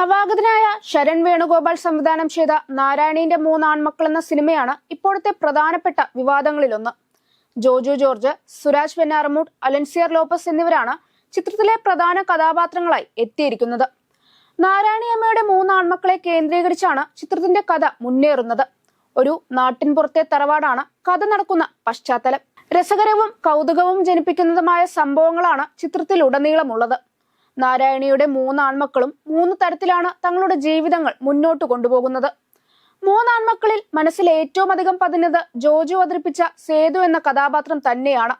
നവാഗതനായ ശരൺ വേണുഗോപാൽ സംവിധാനം ചെയ്ത നാരായണീന്റെ മൂന്ന് ആൺമക്കൾ എന്ന സിനിമയാണ് ഇപ്പോഴത്തെ പ്രധാനപ്പെട്ട വിവാദങ്ങളിലൊന്ന്. ജോജു ജോർജ് സുരാജ് വെന്നാറമൂട്ട് അലൻസിയർ ലോപ്പസ് എന്നിവരാണ് ചിത്രത്തിലെ പ്രധാന കഥാപാത്രങ്ങളായി എത്തിയിരിക്കുന്നത്. നാരായണിയമ്മയുടെ മൂന്ന് ആൺമക്കളെ കേന്ദ്രീകരിച്ചാണ് ചിത്രത്തിന്റെ കഥ മുന്നേറുന്നത്. ഒരു നാട്ടിൻപുറത്തെ തറവാടാണ് കഥ നടക്കുന്ന പശ്ചാത്തലം. രസകരവും കൗതുകവും ജനിപ്പിക്കുന്നതുമായ സംഭവങ്ങളാണ് ചിത്രത്തിലുടനീളമുള്ളത്. നാരായണിയുടെ മൂന്ന് ആൺമക്കളും മൂന്ന് തരത്തിലാണ് തങ്ങളുടെ ജീവിതങ്ങൾ മുന്നോട്ട് കൊണ്ടുപോകുന്നത്. മൂന്നാൺമക്കളിൽ മനസ്സിൽ ഏറ്റവും അധികം പതിഞ്ഞത് ജോജു അവതരിപ്പിച്ച സേതു എന്ന കഥാപാത്രം തന്നെയാണ്.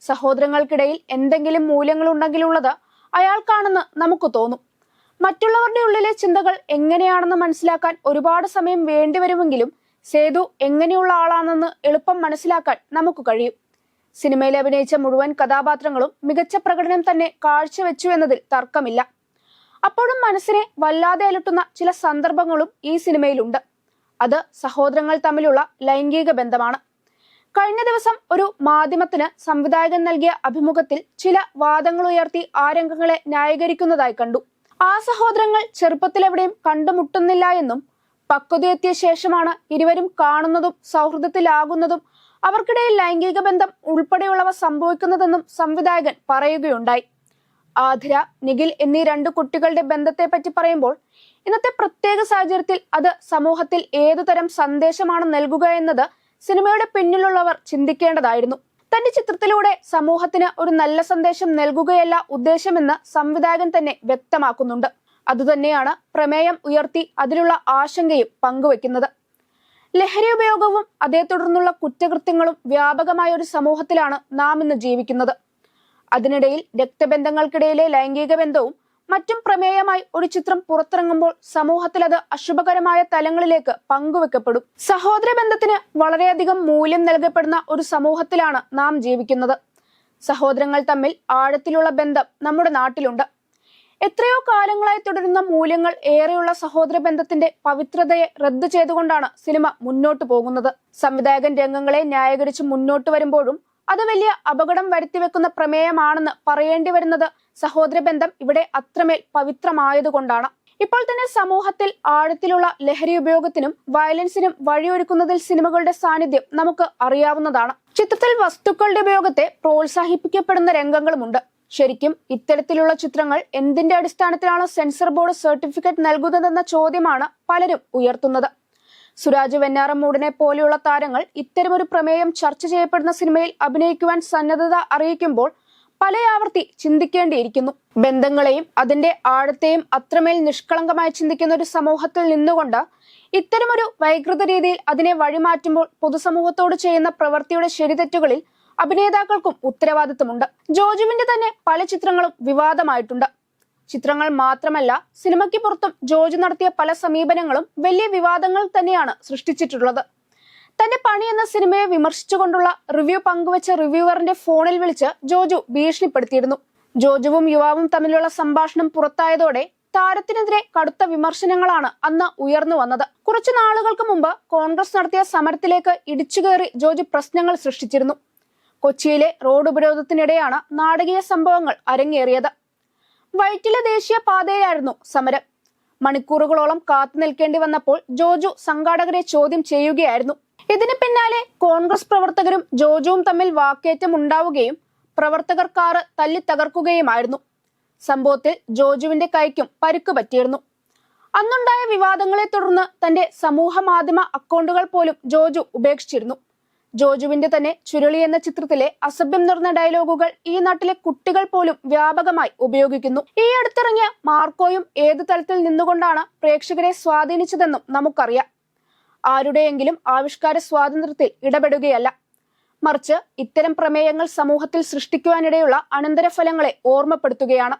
സഹോദരങ്ങൾക്കിടയിൽ എന്തെങ്കിലും മൂല്യങ്ങൾ ഉണ്ടെങ്കിലുള്ളത് അയാൾക്കാണെന്ന് നമുക്ക് തോന്നും. മറ്റുള്ളവരുടെ ഉള്ളിലെ ചിന്തകൾ എങ്ങനെയാണെന്ന് മനസ്സിലാക്കാൻ ഒരുപാട് സമയം വേണ്ടിവരുമെങ്കിലും സേതു എങ്ങനെയുള്ള ആളാണെന്ന് എളുപ്പം മനസ്സിലാക്കാൻ നമുക്ക് കഴിയും. സിനിമയിൽ അഭിനയിച്ച മുഴുവൻ കഥാപാത്രങ്ങളും മികച്ച പ്രകടനം തന്നെ കാഴ്ചവെച്ചു എന്നതിൽ തർക്കമില്ല. അപ്പോഴും മനസ്സിനെ വല്ലാതെ അലട്ടുന്ന ചില സന്ദർഭങ്ങളും ഈ സിനിമയിലുണ്ട്. അത് സഹോദരങ്ങൾ തമ്മിലുള്ള ലൈംഗിക ബന്ധമാണ്. കഴിഞ്ഞ ദിവസം ഒരു മാധ്യമത്തിന് സംവിധായകൻ നൽകിയ അഭിമുഖത്തിൽ ചില വാദങ്ങൾ ഉയർത്തി ആ രംഗങ്ങളെ ന്യായീകരിക്കുന്നതായി കണ്ടു. ആ സഹോദരങ്ങൾ ചെറുപ്പത്തിലെവിടെയും കണ്ടുമുട്ടുന്നില്ല എന്നും പക്വതയെത്തിയ ശേഷമാണ് ഇരുവരും കാണുന്നതും സൗഹൃദത്തിലാകുന്നതും അവർക്കിടയിൽ ലൈംഗിക ബന്ധം ഉൾപ്പെടെയുള്ളവ സംഭവിക്കുന്നതെന്നും സംവിധായകൻ പറയുകയുണ്ടായി. ആതിര നിഖിൽ എന്നീ രണ്ട് കുട്ടികളുടെ ബന്ധത്തെ പറ്റി പറയുമ്പോൾ ഇന്നത്തെ പ്രത്യേക സാഹചര്യത്തിൽ അത് സമൂഹത്തിൽ ഏതുതരം സന്ദേശമാണ് നൽകുക എന്നത് സിനിമയുടെ പിന്നിലുള്ളവർ ചിന്തിക്കേണ്ടതായിരുന്നു. തന്റെ ചിത്രത്തിലൂടെ സമൂഹത്തിന് ഒരു നല്ല സന്ദേശം നൽകുകയല്ല ഉദ്ദേശമെന്ന് സംവിധായകൻ തന്നെ വ്യക്തമാക്കുന്നുണ്ട്. അതുതന്നെയാണ് പ്രമേയം ഉയർത്തി അതിലുള്ള ആശങ്കയും പങ്കുവെക്കുന്നത് ലഹരി ഉപയോഗവും അതേ തുടർന്നുള്ള കുറ്റകൃത്യങ്ങളും വ്യാപകമായ ഒരു സമൂഹത്തിലാണ് നാം ഇന്ന് ജീവിക്കുന്നത്. അതിനിടയിൽ രക്തബന്ധങ്ങൾക്കിടയിലെ ലൈംഗിക ബന്ധവും മറ്റും പ്രമേയമായി ഒരു ചിത്രം പുറത്തിറങ്ങുമ്പോൾ സമൂഹത്തിൽ അത് അശുഭകരമായ തലങ്ങളിലേക്ക് പങ്കുവെക്കപ്പെടും. സഹോദര ബന്ധത്തിന് വളരെയധികം മൂല്യം നൽകപ്പെടുന്ന ഒരു സമൂഹത്തിലാണ് നാം ജീവിക്കുന്നത്. സഹോദരങ്ങൾ തമ്മിൽ ആഴത്തിലുള്ള ബന്ധം നമ്മുടെ നാട്ടിലുണ്ട്. എത്രയോ കാലങ്ങളായി തുടരുന്ന മൂല്യങ്ങൾ ഏറെയുള്ള സഹോദര ബന്ധത്തിന്റെ പവിത്രതയെ റദ്ദു ചെയ്തുകൊണ്ടാണ് സിനിമ മുന്നോട്ടു പോകുന്നത്. സംവിധായകൻ രംഗങ്ങളെ ന്യായീകരിച്ച് മുന്നോട്ട് വരുമ്പോഴും അത് വലിയ അപകടം വരുത്തിവെക്കുന്ന പ്രമേയമാണെന്ന് പറയേണ്ടി വരുന്നത് സഹോദര ബന്ധം ഇവിടെ അത്രമേൽ പവിത്രമായതുകൊണ്ടാണ്. ഇപ്പോൾ തന്നെ സമൂഹത്തിൽ ആഴത്തിലുള്ള ലഹരി ഉപയോഗത്തിനും വയലൻസിനും വഴിയൊരുക്കുന്നതിൽ സിനിമകളുടെ സാന്നിധ്യം നമുക്ക് അറിയാവുന്നതാണ്. ചിത്രത്തിൽ വസ്തുക്കളുടെ ഉപയോഗത്തെ പ്രോത്സാഹിപ്പിക്കപ്പെടുന്ന രംഗങ്ങളുമുണ്ട്. ശരിക്കും ഇത്തരത്തിലുള്ള ചിത്രങ്ങൾ എന്തിന്റെ അടിസ്ഥാനത്തിലാണ് സെൻസർ ബോർഡ് സർട്ടിഫിക്കറ്റ് നൽകുന്നതെന്ന ചോദ്യമാണ് പലരും ഉയർത്തുന്നത്. സുരാജ് വെഞ്ഞാറമ്മൂടിനെ പോലെയുള്ള താരങ്ങൾ ഇത്തരമൊരു പ്രമേയം ചർച്ച ചെയ്യപ്പെടുന്ന സിനിമയിൽ അഭിനയിക്കുവാൻ സന്നദ്ധത അറിയിക്കുമ്പോൾ പലയാവർത്തി ചിന്തിക്കേണ്ടിയിരിക്കുന്നു. ബന്ധങ്ങളെയും അതിന്റെ ആഴത്തെയും അത്രമേൽ നിഷ്കളങ്കമായി ചിന്തിക്കുന്ന ഒരു സമൂഹത്തിൽ നിന്നുകൊണ്ട് ഇത്തരമൊരു വൈകൃത രീതിയിൽ അതിനെ വഴിമാറ്റുമ്പോൾ പൊതുസമൂഹത്തോട് ചെയ്യുന്ന പ്രവൃത്തിയുടെ ശരിതെറ്റുകളിൽ അഭിനേതാക്കൾക്കും ഉത്തരവാദിത്തമുണ്ട്. ജോജുവിന്റെ തന്നെ പല ചിത്രങ്ങളും വിവാദമായിട്ടുണ്ട്. ചിത്രങ്ങൾ മാത്രമല്ല സിനിമയ്ക്ക് പുറത്തും ജോജു നടത്തിയ പല സമീപനങ്ങളും വലിയ വിവാദങ്ങൾ തന്നെയാണ് സൃഷ്ടിച്ചിട്ടുള്ളത്. തന്റെ പണി എന്ന സിനിമയെ വിമർശിച്ചുകൊണ്ടുള്ള റിവ്യൂ പങ്കുവച്ച റിവ്യൂവറിന്റെ ഫോണിൽ വിളിച്ച് ജോജു ഭീഷണിപ്പെടുത്തിയിരുന്നു. ജോജുവും യുവാവും തമ്മിലുള്ള സംഭാഷണം പുറത്തായതോടെ താരത്തിനെതിരെ കടുത്ത വിമർശനങ്ങളാണ് അന്ന് ഉയർന്നു വന്നത്. കുറച്ചു നാളുകൾക്ക് മുമ്പ് കോൺഗ്രസ് നടത്തിയ സമരത്തിലേക്ക് ഇടിച്ചുകയറി ജോജു പ്രശ്നങ്ങൾ സൃഷ്ടിച്ചിരുന്നു. കൊച്ചിയിലെ റോഡ് ഉപരോധത്തിനിടെയാണ് നാടകീയ സംഭവങ്ങൾ അരങ്ങേറിയത്. വൈറ്റിലെ ദേശീയ പാതയിലായിരുന്നു സമരം. മണിക്കൂറുകളോളം കാത്തു നിൽക്കേണ്ടി വന്നപ്പോൾ ജോജു സംഘാടകരെ ചോദ്യം ചെയ്യുകയായിരുന്നു. ഇതിന് പിന്നാലെ കോൺഗ്രസ് പ്രവർത്തകരും ജോജുവും തമ്മിൽ വാക്കേറ്റം ഉണ്ടാവുകയും പ്രവർത്തകർ കാറ് തല്ലി തകർക്കുകയുമായിരുന്നു. സംഭവത്തിൽ ജോജുവിന്റെ കൈക്കും പരുക്ക് പറ്റിയിരുന്നു. അന്നുണ്ടായ വിവാദങ്ങളെ തുടർന്ന് തന്റെ സമൂഹ മാധ്യമ അക്കൗണ്ടുകൾ പോലും ജോജു ഉപേക്ഷിച്ചിരുന്നു. ജോജുവിന്റെ തന്നെ ചുരുളി എന്ന ചിത്രത്തിലെ അസഭ്യം നിറഞ്ഞ ഡയലോഗുകൾ ഈ നാട്ടിലെ കുട്ടികൾ പോലും വ്യാപകമായി ഉപയോഗിക്കുന്നു. ഈ അടുത്തിറങ്ങിയ മാർക്കോയും ഏത് തലത്തിൽ നിന്നുകൊണ്ടാണ് പ്രേക്ഷകരെ സ്വാധീനിച്ചതെന്നും നമുക്കറിയാം. ആരുടെയെങ്കിലും ആവിഷ്കാര സ്വാതന്ത്ര്യത്തിൽ ഇടപെടുകയല്ല. മറിച്ച് ഇത്തരം പ്രമേയങ്ങൾ സമൂഹത്തിൽ സൃഷ്ടിക്കുവാനിടയുള്ള അനന്തരഫലങ്ങളെ ഓർമ്മപ്പെടുത്തുകയാണ്.